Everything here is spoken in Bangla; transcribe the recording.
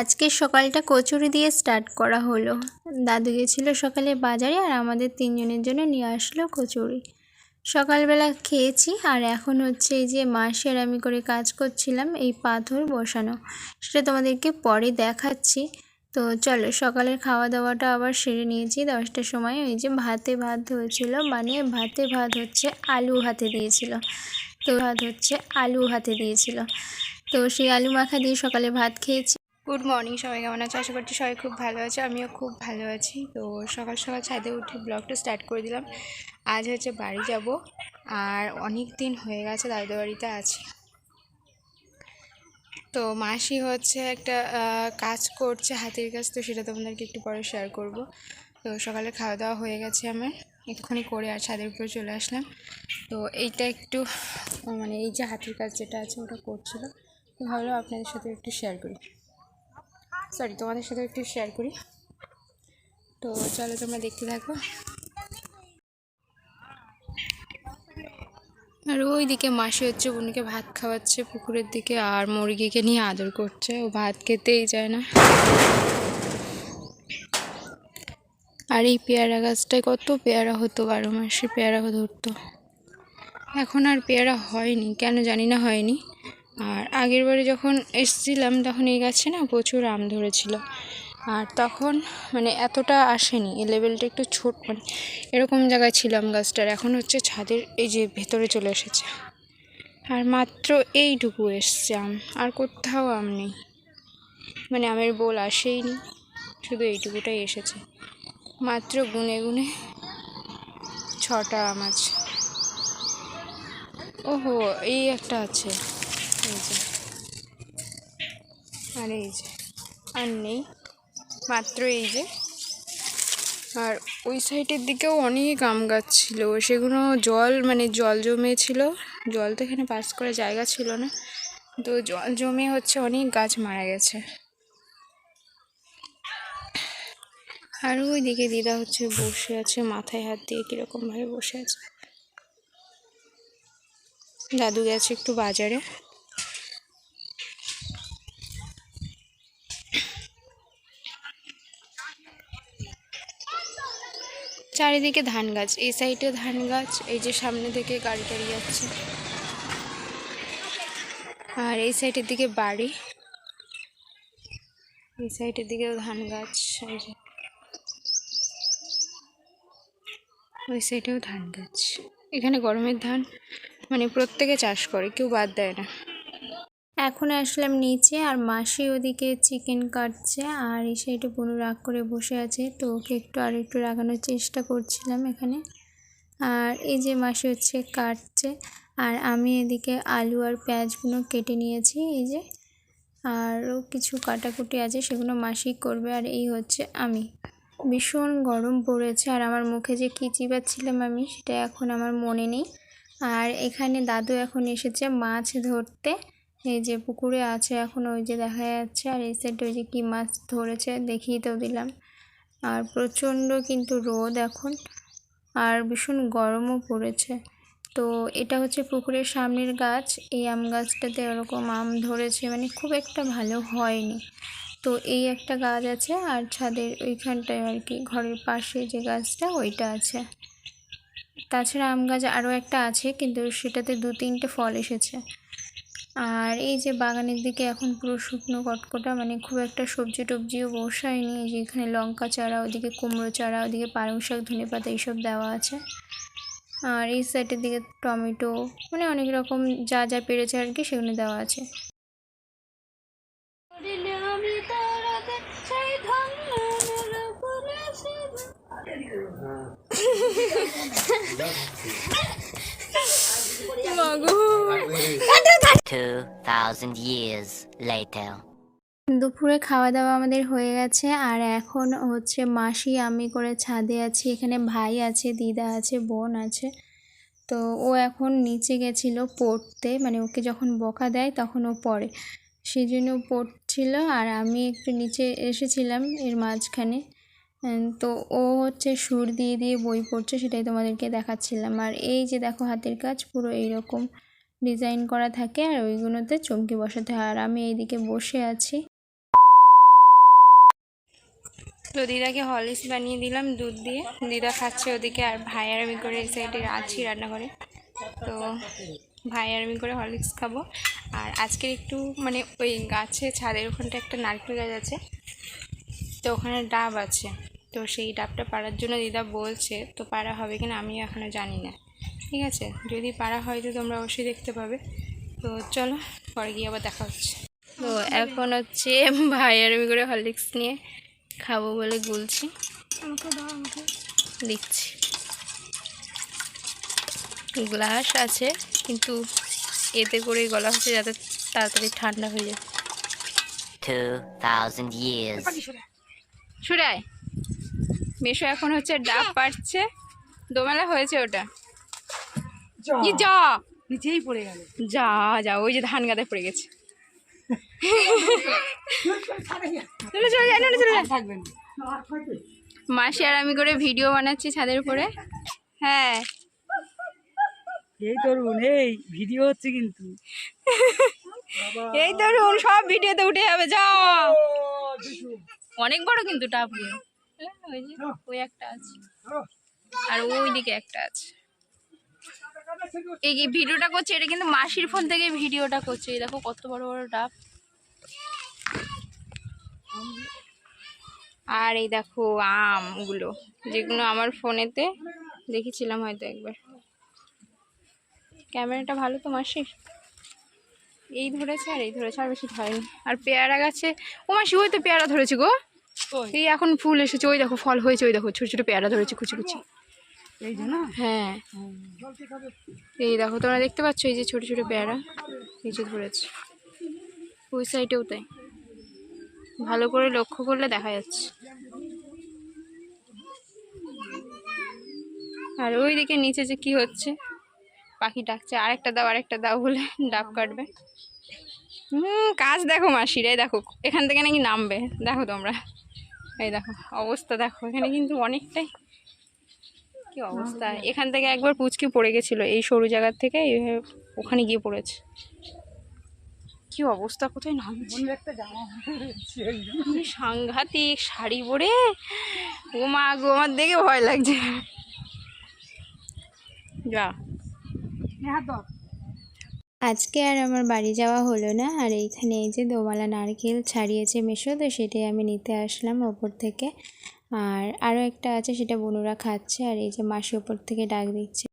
আজকে সকালটা কচুরি দিয়ে স্টার্ট করা হলো। দাদু গেছিল সকালে বাজারে আর আমাদের তিনজনের জন্য নিয়ে আসলো কচুরি। সকালবেলা খেয়েছি আর এখন হচ্ছে এই যে মাসের আমি করে কাজ করছিলাম এই পাথর বসানো। সেটা তোমাদেরকে পরে দেখাচ্ছি। তো চলো সকালের খাওয়া দাওয়াটা আবার সেরে নিয়েছি। দশটার সময় ওই যে ভাতে ভাত হয়েছিল মানে ভাতে ভাত হচ্ছে আলু হাতে দিয়েছিল। তো ভাত হচ্ছে আলু হাতে দিয়েছিল। তো সেই আলু মাখা দিয়ে সকালে ভাত খেয়েছি। গুড মর্নিং সবাই কেমন আছে? আশা করছি সবাই খুব ভালো আছে, আমিও খুব ভালো আছি। তো সকাল সকাল ছাদে উঠে ব্লগটা স্টার্ট করে দিলাম। আজ হচ্ছে বাড়ি যাব, আর অনেক দিন হয়ে গেছে দাদু বাড়িতে আছি। তো মাসি হচ্ছে একটা কাজ করছে হাতের কাজ তো সেটা তোমাদেরকে একটু পরে শেয়ার করব। তো সকালে খাওয়া দাওয়া হয়ে গেছে আমার একটুখানি করে আর ছাদের উপরে চলে আসলাম। তো এইটা একটু মানে এই যে হাতের কাজ যেটা আছে ওটা করছিল ভাবলাম আপনাদের সাথে একটু শেয়ার করি। সরি, তোমাদের সাথে একটু শেয়ার করি। তো চলো তোমরা দেখতে থাকো। আর ওইদিকে মাসি হচ্ছে বোনকে ভাত খাওয়াচ্ছে, পুকুরের দিকে, আর মুরগিকে নিয়ে আদর করছে। ও ভাত খেতেই যায় না। আর এই পেয়ারা গাছটায় কত পেয়ারা হতো বারো মাসে, পেয়ারা ধরতো। এখন আর পেয়ারা হয়নি, কেন জানি না হয়নি। আর আগের বারে যখন এসেছিলাম, তখন এই গাছে না প্রচুর আম ধরেছিল। আর তখন মানে এতটা আসেনি, এই লেভেলটা একটু ছোট মানে এরকম জায়গায় ছিলাম গাছটার। এখন হচ্ছে ছাদের এই যে ভেতরে চলে এসেছে। আর মাত্র এইটুকু এসছে আম, আর কোথাও আম নেই। মানে আমের বোল আসেইনি, শুধু এইটুকুটাই এসেছে। মাত্র গুনে গুনে ছটা আম আছে। ওহো, এই একটা আছে। যে আর এই যে, আর নেই। মাত্র এই যে। আর ওই সাইডের দিকেও অনেক আম গাছ ছিল। সেগুলো জল মানে জল জমেছিল। জল তো এখানে পাস করার জায়গা ছিল না। তো জল জমে হচ্ছে অনেক গাছ মারা গেছে। আর ওই দিকে দিদা হচ্ছে বসে আছে, মাথায় হাত দিয়ে কীরকমভাবে বসে আছে। দাদু গেছে একটু বাজারে। চারিদিকে ধান গাছ, এই সাইডে ধান গাছ, এই যে সামনে থেকে গাড়ি টাড়ি যাচ্ছে। আর এই সাইডের দিকে বাড়ি, এই সাইডের দিকেও ধান গাছ, এই যে। ওই সাইডেও ধান গাছ। এখানে গরমের ধান মানে প্রত্যেকে চাষ করে, কেউ বাদ দেয় না। এখন আসলাম নিচে আর মাসি ওদিকে চিকেন কাটছে আর এই সাইডে বুনু রাগ করে বসে আছে তো ওকে একটু আর একটু রাগানোর চেষ্টা করছিলাম এখানে। আর এই যে মাসি হচ্ছে কাটছে আর আমি এদিকে আলু আর পেঁয়াজগুলো কেটে নিয়েছি এই যে। আরও কিছু কাটাকুটি আছে সেগুলো মাসি করবে আর এই হচ্ছে আমি। ভীষণ গরম পড়েছে আর আমার মুখে যে কী চিবাচ্ছিলাম আমি সেটা এখন আমার মনে নেই। আর এখানে দাদু এখন এসেছে মাছ ধরতে এই যে পুকুরে আছে এখন, ওই যে দেখা যাচ্ছে, আর এই সাইডে ওই যে কী মাছ ধরেছে, দেখিয়ে তো দিলাম। আর প্রচণ্ড কিন্তু রোদ এখন, আর ভীষণ গরমও পড়েছে। তো এটা হচ্ছে পুকুরের সামনের গাছ, এই আম গাছটাতে ওরকম আম ধরেছে মানে খুব একটা ভালো হয়নি। তো এই একটা গাছ আছে, আর ছাদের ওইখানটায় আর কি, ঘরের পাশে যে গাছটা, ওইটা আছে। তাছাড়া আম গাছ আরও একটা আছে, কিন্তু সেটাতে দু তিনটে ফল এসেছে। আর এই যে বাগানের দিকে এখন পুরো শুকনো কটকটা মানে খুব একটা সবজি টবজিও বসায়নি। যে এখানে লঙ্কা চারা ওদিকে কুমড়ো চারা ওদিকে পালং শাক ধনে পাতা এইসব দেওয়া আছে। আর এই সাইডের দিকে টমেটো মানে অনেক রকম যা যা পেরেছে আর কি সেগুলো দেওয়া আছে। হ্যাঁ। মাগু 2,000 years later. দুপুরে খাওয়া দাওয়া আমাদের হয়ে গেছে আর এখন হচ্ছে মাসি আমি করে ছাদে আছি এখানে ভাই আছে দিদা আছে বোন আছে। তো ও এখন নিচে গেছিল পড়তে মানে ওকে যখন বকা দেয় তখন ও পড়ে। সেই জন্য পড়ছিল আর আমি একটু নিচে এসেছিলাম এর মাঝখানে। তো ও হচ্ছে সুর দিয়ে দিয়ে বই পড়ছে সেটাই তোমাদেরকে দেখাচ্ছিলাম। আর এই যে দেখো হাতের কাজ পুরো এইরকম। ডিজাইন করা থাকে আর ওইগুলোতে চমকে বসাতে হয়। আর আমি এইদিকে বসে আছি। তো দিদাকে হলিস বানিয়ে দিলাম দুধ দিয়ে। দিদা খাচ্ছে ওদিকে আর ভাই আর আমি করে এই সাইডে আছি রান্না করে তো ভাই আর আমি করে হরলিক্স খাব। আর আজকের একটু মানে ওই গাছে ছাদের ওখানটা একটা নারকেল গাছ আছে। তো ওখানে ডাব আছে। তো সেই ডাবটা পাড়ার জন্য দিদা বলছে, তো পাড়া হবে কিনা? আমি এখনও জানি না। ঠিক আছে? যদি পাড়া হয় তো তোমরা অবশ্যই দেখতে পাবে। তো চলো পরে গিয়ে আবার দেখা হচ্ছে। তো এখন হচ্ছে ভাই আর আমি করে হরলিক্স নিয়ে খাব বলে গুলছি। দিচ্ছি গ্লাস আছে কিন্তু এতে করেই গলা হচ্ছে যাতে তাড়াতাড়ি ঠান্ডা হয়ে যায়। 2,000 years. সুরায় মেশো এখন হচ্ছে ডাব পাড়ছে। দোমেলা হয়েছে ওটা। কি যা। নিচেই পড়ে গেল। যা যা ওই যে ধান গাদায় পড়ে গেছে। চলে চলে যায় চলে চলে থাকবেন মাসি আর আমি করে ভিডিও বানাচ্ছি ছাদের উপরে। হ্যাঁ। এই তরুণ এই ভিডিও হচ্ছে কিন্তু। এই ধরুন সব ভিডিওতে উঠে যাবে যা। অনেক বড় কিন্তু টাপগুলো ওই যে ওই একটা আছে। আর ওই দিকে একটা আছে। এই ভিডিওটা করছে এটা কিন্তু মাসির ফোন থেকে ভিডিওটা করছে। এই দেখো কত বড় বড় ডাব। আর এই দেখো আমগুলো যেগুলো আমার ফোনেতে দেখেছিলাম হয়তো একবার। ক্যামেরাটা ভালো তো মাসির? এই ধরেছে আর এই ধরেছে আর বেশি ধরেনি। আর পেয়ারা গাছে ও মাসি ওই তো পেয়ারা ধরেছে গো। এই এখন ফুল এসেছে ওই দেখো ফল হয়েছে ওই দেখো ছোট ছোট পেয়ারা ধরেছে কুচি কুচি। হ্যাঁ। এই দেখো, তোমরা দেখতে পাচ্ছ এই যে ছোট ছোট পেয়ারা, এই যে ধরেছে। ওই সাইডেও তাই। ভালো করে লক্ষ্য করলে দেখা যাচ্ছে। আর ওই দিকে নিচে যে কি হচ্ছে, পাখি ডাকছে, আরেকটা দাও আরেকটা দাও বলে ডাব কাটবে। হুম কাজ দেখো মাসির এই দেখো, এখান থেকে নাকি নামবে। দেখো তোমরা। এই দেখো, অবস্থা দেখো, এখানে কিন্তু অনেকটাই কি অবস্থা? এখান থেকে একবার পুচকে পড়ে গেছিল এই সরু জায়গার থেকে এইভাবে ওখানে গিয়ে পড়েছে। কি অবস্থা কোথায় নামছে। কি সাংঘাতিক শাড়ি পরে? ও মা গো আমার দেখে ভয় লাগছে। যা। হ্যাঁ তো আজকে আর আমার বাড়ি যাওয়া হলো না আর এইখানে এই যে দোমালা নারকেল ছাড়িয়েছে মেশো তো সেটাই আমি নিতে আসলাম ওপর থেকে। আর আরও একটা আছে, সেটা বনুরা খাচ্ছে আর এই যে মাসি ওপর থেকে ডাক দিচ্ছে।